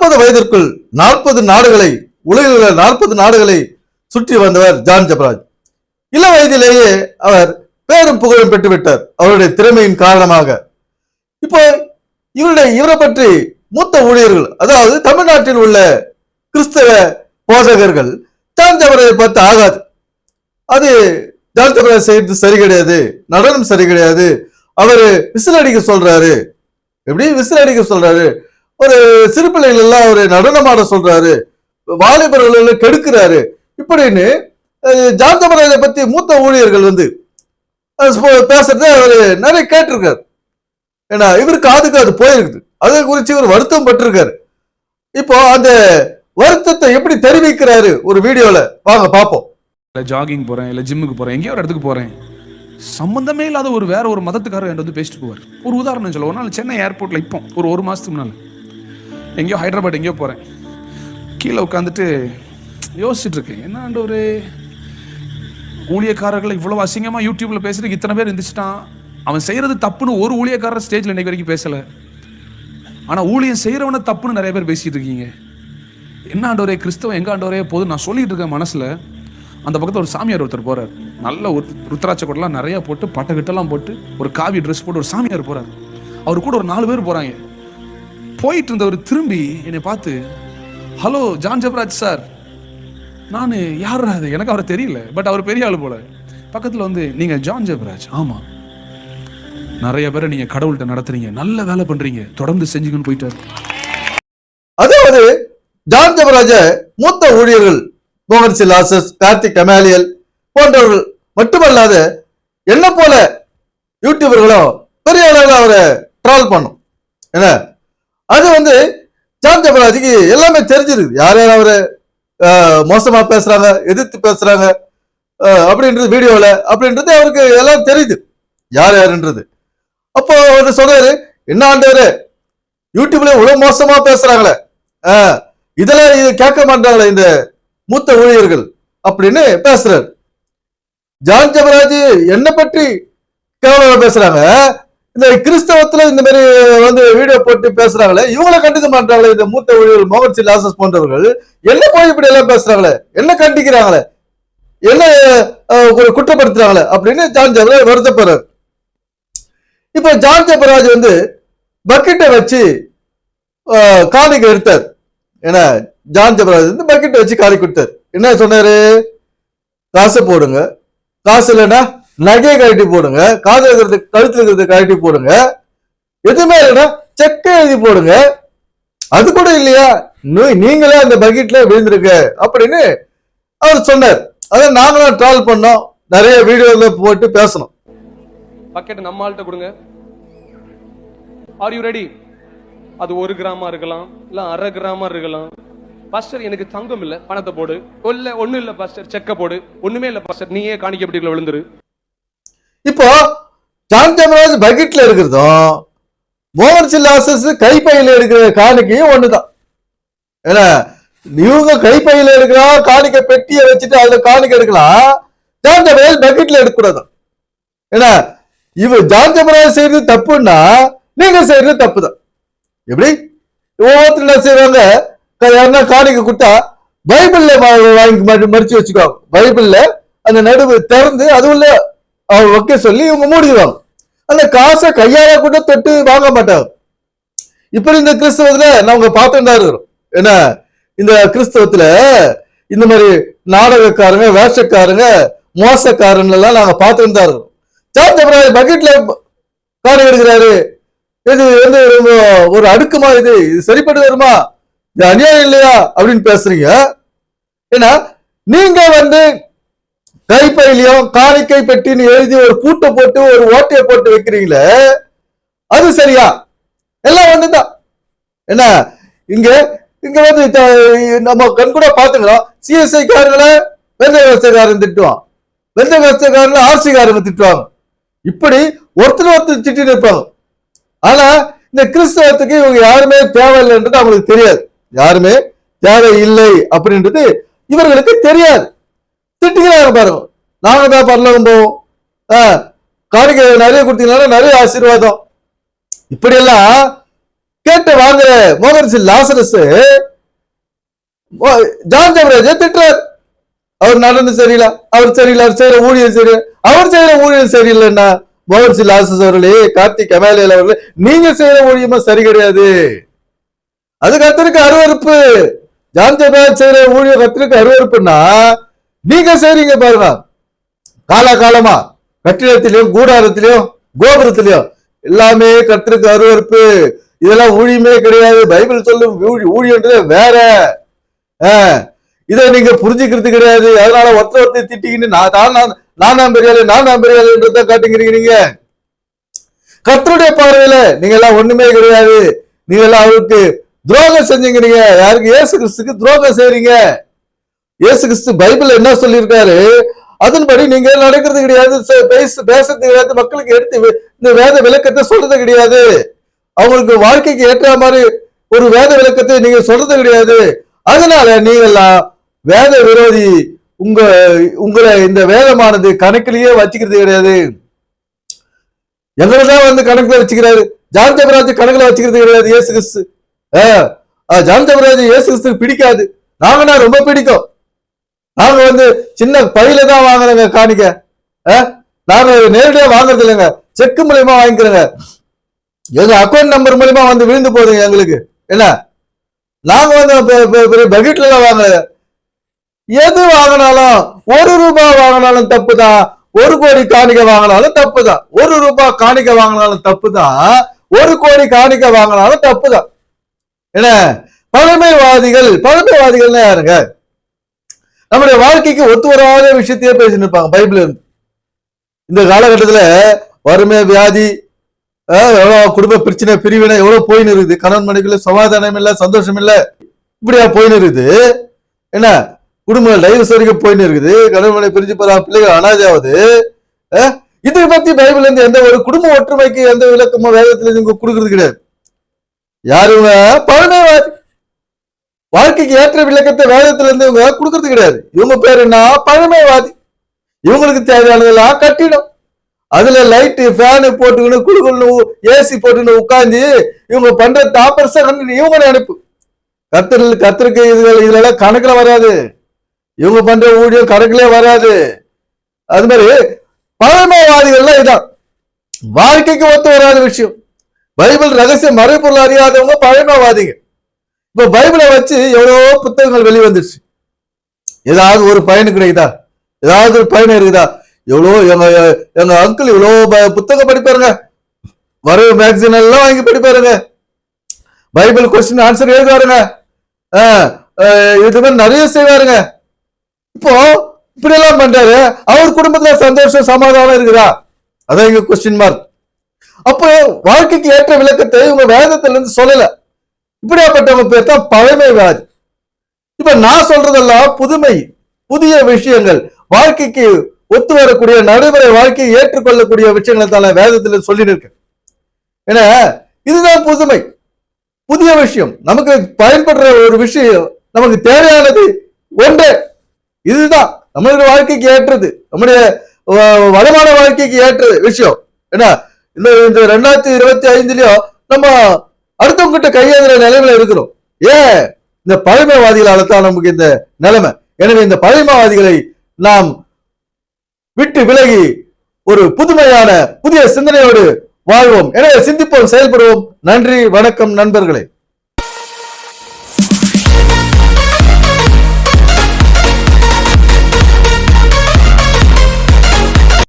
நாற்பது வயதிற்குள் நாற்பது நாடுகளை உலகில் உள்ள நாற்பது நாடுகளை சுற்றி வந்தவர் ஜான் ஜபராஜ். இள வயதிலேயே அவர் பேரும் புகழும் பெற்றுவிட்டார் அவருடைய திறமையின் காரணமாக. இப்போ இவருடைய இவரை பற்றி மூத்த ஊழியர்கள் அதாவது தமிழ்நாட்டில் உள்ள கிறிஸ்தவ போதகர்கள் ஜான் ஜபராஜை பார்த்து ஆகாது. அது ஜான் ஜபராஜ் செய்யறது சரி கிடையாது நடனம் சரி கிடையாது அவரு விசில் அடிக்க சொல்றாரு. எப்படி விசில் அடிக்க சொல்றாரு? ஒரு சிறு பிள்ளைகள் எல்லாம் அவரு நடனமாட சொல்றாரு. வாலிபர்கள் கெடுக்கிறாரு. இப்படின்னு அஹ், பத்தி மூத்த ஊழியர்கள் வந்து பேசுறத அவரு நிறைய கேட்டிருக்காரு. ஏன்னா இவருக்கு காதுக்கு அது போயிருக்குது. அதை குறித்து இவர் வருத்தம் பட்டிருக்காரு. இப்போ அந்த வருத்தத்தை எப்படி தெரிவிக்கிறாரு ஒரு வீடியோல? வாங்க பார்ப்போம். இல்லை ஜாகிங் போகிறேன் இல்லை ஜிம்முக்கு போகிறேன் எங்கேயோ ஒரு இடத்துக்கு போகிறேன் சம்மந்தமே இல்லாத ஒரு வேற ஒரு மதத்துக்காரர் என்கிட்ட வந்து பேசிட்டு போவார். ஒரு உதாரணம் சொல்லுவோம் சென்னை ஏர்போர்ட்டில் இப்போ ஒரு ஒரு மாதத்துக்கு முன்னால். எங்கேயோ ஹைதராபாத் எங்கேயோ போகிறேன் கீழே உட்காந்துட்டு யோசிச்சுட்ருக்கேன் என்ன ஒரு ஊழியக்காரர்கள் இவ்வளோ அசிங்கமாக யூடியூப்பில் பேசுகிறதுக்கு இத்தனை பேர் இருந்துச்சுட்டான் அவன் செய்கிறது தப்புன்னு ஒரு ஊழியக்காரர் ஸ்டேஜில் இன்றைக்கு வரைக்கும் பேசலை. ஆனால் ஊழியம் செய்கிறவனை தப்புன்னு நிறைய பேர் பேசிகிட்டு இருக்கீங்க. என்ன ஆண்டவரே கிறிஸ்தவம் எங்கே ஆண்டவரே போதும் நான் சொல்லிட்டு இருக்கேன் மனசில். அந்த பக்கத்தில் ஒரு சாமியார் ஒருத்தர் போகிறார் நல்ல ஒரு ருத்ராட்ச கொடலாம் நிறையா போட்டு பட்டகிட்டெல்லாம் போட்டு ஒரு காவி ட்ரெஸ் போட்டு ஒரு சாமியார் போகிறார் அவர் கூட ஒரு நாலு பேர் போகிறாங்க போயிட்டு இருந்தவர் திரும்பி என்னை பார்த்து ஹலோ ஜான் ஜப்ராஜ் சார். நான் யார் அது எனக்கு அவரை தெரியல பட் அவர் பெரிய ஆள் போல. பக்கத்தில் வந்து நீங்க ஜான் ஜெபராஜ். ஆமா. நிறைய பேரை நீங்க கடவுள்கிட்ட நடத்துறீங்க. நல்ல வேலை பண்றீங்க. தொடர்ந்து செஞ்சுக்கன்னு போயிட்டாரு. அதாவது ஜான் ஜபராஜ மூத்த ஊழியர்கள் மோகன் சிலாசஸ் கார்த்திக் கமாலியல் போன்றவர்கள் மட்டுமல்லாத என்ன போல யூடியூபர்களும் பெரிய அளவில் அவரை ட்ரால் பண்ணும். என்ன? அது வந்து ஜான் ஜபராஜுக்கு எல்லாமே தெரிஞ்சிருக்கு யார் யார் அவரை மோசமாக மோசமா பேசுறாங்க எதிர்த்து பேசுறாங்க அப்படின்றது வீடியோல அப்படின்றது அவருக்கு எல்லாம் தெரியுது. யார் யாருன்றது. அப்போ அவர் சொல்றாரு என்ன ஆண்டவர் யூடியூப்ல இவ்வளவு மோசமா பேசுறாங்களே இதெல்லாம் இது கேட்க மாட்டாங்களே இந்த மூத்த ஊழியர்கள் அப்படின்னு பேசுறாரு. ஜான் ஜபராஜ் என்ன பற்றி கேவலமா பேசுறாங்க. இந்த கிறிஸ்தவத்துல இந்த மாதிரி வந்து வீடியோ போட்டு பேசுறாங்களே இவங்கள கண்டுக்க மாட்டாங்களே இந்த மூத்த ஊழியர்கள் மோகன் லாசஸ் போன்றவர்கள். என்ன போய் இப்படி எல்லாம் பேசுறாங்களே? என்ன கண்டிக்கிறாங்களே? என்ன ஒரு குற்றப்படுத்துறாங்களே? அப்படின்னு ஜான் ஜபராஜ் வருத்தப்படுறாரு. இப்ப ஜான் ஜபராஜ் வந்து பக்கெட்டை வச்சு ஆஹ், எடுத்தார் ஏன்னா ஜான் ஜபராஜ் வந்து பக்கெட்டை வச்சு காணி கொடுத்தார். என்ன சொன்னாரு? காசு போடுங்க. காசு இல்லைன்னா நகையை கழட்டி போடுங்க காது இருக்கிறது கழுத்துல இருக்கிறத கழட்டி போடுங்க. எதுவுமே இல்லைன்னா செக்கை எழுதி போடுங்க. அது கூட இல்லையா? நீங்களே அந்த பக்கெட்ல விழுந்திருக்க. அப்படின்னு அவர் சொன்னார். அதை நாங்களும் ட்ராவல் பண்ணோம். நிறைய வீடியோல போட்டு பேசணும். பக்கெட் நம்ம ஆள்கிட்ட கொடுங்க. ஆர் யூ ரெடி அது ஒரு கிராமா இருக்கலாம் இல்ல அரை கிராமா இருக்கலாம். பாஸ்டர் எனக்கு தங்கம் இல்ல பணத்தை போடு. இல்ல ஒண்ணு இல்ல பாஸ்டர் செக்க போடு. ஒண்ணுமே இல்ல பாஸ்டர் நீயே காணிக்க பெட்டிக்குள்ள விழுந்துரு. இப்போ ஜான் ஜமராஜ் பக்கெட்ல இருக்கிறதும் மோகன் சில்லாசஸ் கைப்பையில இருக்கிற காணிக்கையும் ஒண்ணுதான். ஏன்னா இவங்க கைப்பையில இருக்கிறா காணிக்க பெட்டியை வச்சுட்டு அதுல காணிக்க எடுக்கலாம் ஜான் ஜமராஜ் பக்கெட்ல எடுக்கக்கூடாது ஏன்னா இவ ஜான் ஜமராஜ் செய்யறது தப்புன்னா நீங்க செய்யறது தப்பு தான் எப்படி ஒவ்வொருத்தர் என்ன செய்வாங்க? யாருன்னா காணிக்கை கொடுத்தா பைபிள்ல வாங்கி மடி- மடிச்சு வச்சுக்குவாங்க. பைபிள்ல அந்த நடுவு திறந்து அது உள்ள அவங்க வைக்க சொல்லி இவங்க மூடிடுவாங்க. அந்த காசை கையால கூட தொட்டு வாங்க மாட்டாங்க. இப்படி இந்த கிறிஸ்தவத்துல நாங்க பார்த்துட்டு இருக்கிறோம். என்ன? இந்த கிறிஸ்தவத்துல இந்த மாதிரி நாடகக்காரங்க வேஷக்காரங்க மோசக்காரன் எல்லாம் நாங்க பார்த்துட்டு தான் இருக்கிறோம் சார்ஜ் பக்கெட்ல காணி எடுக்கிறாரு. இது வந்து ஒரு அடுக்குமா இது? இது சரிப்பட்டு வருமா? இது அநியாயம் இல்லையா? அப்படின்னு பேசுறீங்க. ஏன்னா நீங்க வந்து கைப்பையிலையும் காணிக்கை பெட்டின்னு எழுதி ஒரு பூட்டை போட்டு ஒரு ஓட்டையை போட்டு வைக்கிறீங்களே அது சரியா? எல்லாம் ஒண்ணுதான். என்ன? இங்க இங்க வந்து நம்ம கண் கூட பாத்துக்கிறோம் சிஎஸ்ஐ காரங்களை வெந்த விவசாயக்காரன் திட்டுவான். வெந்த விவசாயக்காரங்களை ஆர்சி காரங்க திட்டுவாங்க. இப்படி ஒருத்தர் ஒருத்தர் திட்டின்னு இருப்பாங்க. ஆனா இந்த கிறிஸ்தவத்துக்கு இவங்க யாருமே தேவையில்லைன்றது அவங்களுக்கு தெரியாது. யாருமே தேவை இல்லை அப்படின்றது இவர்களுக்கு தெரியாது. திட்டுகிறாங்க பாருங்க. நாங்க தான் பரலோகம் போவோம் காணிக்க நிறைய கொடுத்தீங்கன்னா நிறைய ஆசீர்வாதம். இப்படியெல்லாம் கேட்டு வாங்குற மோகன்சி லாசரஸ் ஜான் ஜபராஜ திட்டுறார். அவர் நடந்து சரியில்லை அவர் சரியில்லை அவர் செய்யற ஊழியர் சரியில்லை. அவர் செய்யற ஊழியர் சரியில்லைன்னா மோகன்சி லாசஸ் அவர்களே கார்த்திக் கமேலியல் அவர்களே நீங்க செய்யற ஊழியமா சரி கிடையாது. அது கத்திரிக்கு அருவருப்பு. ஜான் ஜபராஜ் செய்யற ஊழியர் கத்திரிக்கு அருவறுப்புன்னா நீங்க செய்றீங்க பாருங்க. காலகாலமா கட்டிடத்திலையும் கூடாரத்திலையும் கோபுரத்திலையும் எல்லாமே கத்திருக்கு அருவருப்பு. இதெல்லாம் ஊழியமே கிடையாது. பைபிள் சொல்லும் ஊழி ஊழியன்றது வேற. இதை நீங்க புரிஞ்சுக்கிறது கிடையாது. அதனால ஒருத்தர் ஒருத்தர் திட்டிக்கின்னு நான் தான் நான் நான் பெரியாளு நான் நான் பெரியாளுன்றத காட்டுங்கிறீங்க நீங்க. கத்தருடைய பார்வையில நீங்க எல்லாம் ஒண்ணுமே கிடையாது. நீங்க எல்லாம் அவருக்கு துரோகம் செஞ்சீங்கிறீங்க யாருக்கு? ஏசு கிறிஸ்துக்கு துரோகம் செய்றீங்க. இயேசு கிறிஸ்து பைபிள் என்ன சொல்லியிருக்காரு? அதன்படி நீங்க நடக்கிறது கிடையாது. பேச பேசுறது கிடையாது. மக்களுக்கு எடுத்து இந்த வேத விளக்கத்தை சொல்றது கிடையாது. அவங்களுக்கு வாழ்க்கைக்கு ஏற்ற மாதிரி ஒரு வேத விளக்கத்தை நீங்க சொல்றது கிடையாது. அதனால நீங்கெல்லாம் வேத விரோதி உங்க உங்களை இந்த வேதமானது கணக்கிலேயே வச்சுக்கிறது கிடையாது. எங்களை தான் வந்து கணக்குல வச்சுக்கிறாரு. ஜான் ஜபராஜ் கணக்குல வச்சுக்கிறது கிடையாது. இயேசு கிறிஸ்து. ஆஹ், ஜான் ஜபராஜ் இயேசு கிறிஸ்து பிடிக்காது. நாங்கன்னா ரொம்ப பிடிக்கும். நாங்க வந்து சின்ன பையில தான் வாங்குறோங்க காணிக்க. நாங்க நேரடியா வாங்குறது இல்லைங்க. செக் மூலியமா வாங்கிக்கிறோங்க. எங்க அக்கௌண்ட் நம்பர் மூலியமா வந்து விழுந்து போகுதுங்க எங்களுக்கு. என்ன? நாங்க வந்து பெ- பெரிய பக்கெட்ல எல்லாம் வாங்கல எது வாங்கினாலும் ஒரு ரூபாய் வாங்கினாலும் தப்பு தான் ஒரு கோடி காணிக்க வாங்கினாலும் தப்பு தான் ஒரு ரூபாய் காணிக்க வாங்கினாலும் தப்பு தான் ஒரு கோடி காணிக்க வாங்கினாலும் தப்பு தான் என்ன? பழமைவாதிகள் பழமைவாதிகள்னா யாருங்க? நம்முடைய வாழ்க்கைக்கு ஒத்து வராத விஷயத்தையே பேசிட்டு இருப்பாங்க பைபிள் இருந்து. இந்த காலகட்டத்தில் வறுமை வியாதி எவ்வளோ குடும்ப பிரச்சனை பிரிவினை எவ்வளோ போயின்னு இருக்குது. கணவன் மனைவில சமாதானம் இல்லை சந்தோஷம் இல்லை. இப்படியா போயின்னு இருக்குது. என்ன? குடும்பம் டைவர்ஸ் வரைக்கும் போயின்னு இருக்குது. கணவன் மனைவி பிரிஞ்சு போற பிள்ளைகள் அனாதையாவது இதை பத்தி பைபிள் இருந்து எந்த ஒரு குடும்ப ஒற்றுமைக்கு எந்த விளக்கமோ வேதத்துல இங்க கொடுக்கறது கிடையாது. யாருங்க பழமைவாதி. வாழ்க்கைக்கு ஏற்ற விளக்கத்தை வேதத்திலிருந்து இவங்க கொடுக்கறது கிடையாது. இவங்க பேர் என்ன? பழமைவாதி. இவங்களுக்கு தேவையானதெல்லாம் கட்டிடம். அதுல லைட்டு ஃபேனு போட்டுக்கின்னு குழுக்குன்னு ஏசி போட்டுன்னு உட்காந்து இவங்க பண்ற தாப்பரச இவங்க நினைப்பு கத்திர கத்திரிக்கை இதுகள் இதுல கணக்குல வராது. இவங்க பண்ற ஊழியம் கணக்குல வராது. அது மாதிரி பழமைவாதிகள்லாம் இதான். வாழ்க்கைக்கு ஒத்து வராத விஷயம். பைபிள் ரகசிய மறைபொருள் அறியாதவங்க பழமைவாதிகள். இப்ப பைபிளை வச்சு எவ்வளவோ புத்தகங்கள் வெளிவந்துருச்சு. ஏதாவது ஒரு பயனு கிடைக்குதா? ஏதாவது ஒரு பயன் இருக்குதா? எவ்வளோ எங்க எங்க அங்கிள் இவ்வளோ ப- புத்தகம் படிப்பாருங்க. வரவு மேக்சின் எல்லாம் வாங்கி படிப்பாருங்க. பைபிள் கொஸ்டின் ஆன்சர் எழுதுவாருங்க. ஆஹ், இது மாதிரி நிறைய செய்வாருங்க. இப்போ இப்படி எல்லாம் பண்றாரு. அவர் குடும்பத்துல சந்தோஷம் சமாதானம் இருக்குதா? அதான் இங்க கொஸ்டின் மார்க் அப்போ வாழ்க்கைக்கு ஏற்ற விளக்கத்தை இவங்க வேதத்துல இருந்து சொல்லலை. இப்படியாப்பட்டவங்க பேர் தான் பழமைவாதி. இப்ப நான் சொல்றதெல்லாம் புதுமை புதிய விஷயங்கள். வாழ்க்கைக்கு ஒத்து வரக்கூடிய நடைமுறை வாழ்க்கையை ஏற்றுக்கொள்ளக்கூடிய விஷயங்களை தான் நான் வேதத்துல இருக்கேன் ஏன்னா இதுதான் புதுமை. புதிய விஷயம். நமக்கு பயன்படுற ஒரு விஷயம் நமக்கு தேவையானது ஒன்று. இதுதான். நம்மளுடைய வாழ்க்கைக்கு ஏற்றது. நம்முடைய வ- வளமான வாழ்க்கைக்கு ஏற்றது விஷயம். என்ன இந்த இந்த ரெண்டாயிரத்தி இருபத்தி ஐந்துலயும் நம்ம அடுத்தவங்க கிட்ட கையேந்துற நிலைமையில இருக்கிறோம். ஏன் இந்த பழமைவாதிகளால தான் நமக்கு இந்த நிலைமை. எனவே இந்த பழமைவாதிகளை நாம் விட்டு விலகி ஒரு புதுமையான புதிய சிந்தனையோடு வாழ்வோம். எனவே சிந்திப்போம் செயல்படுவோம். நன்றி வணக்கம் நண்பர்களே.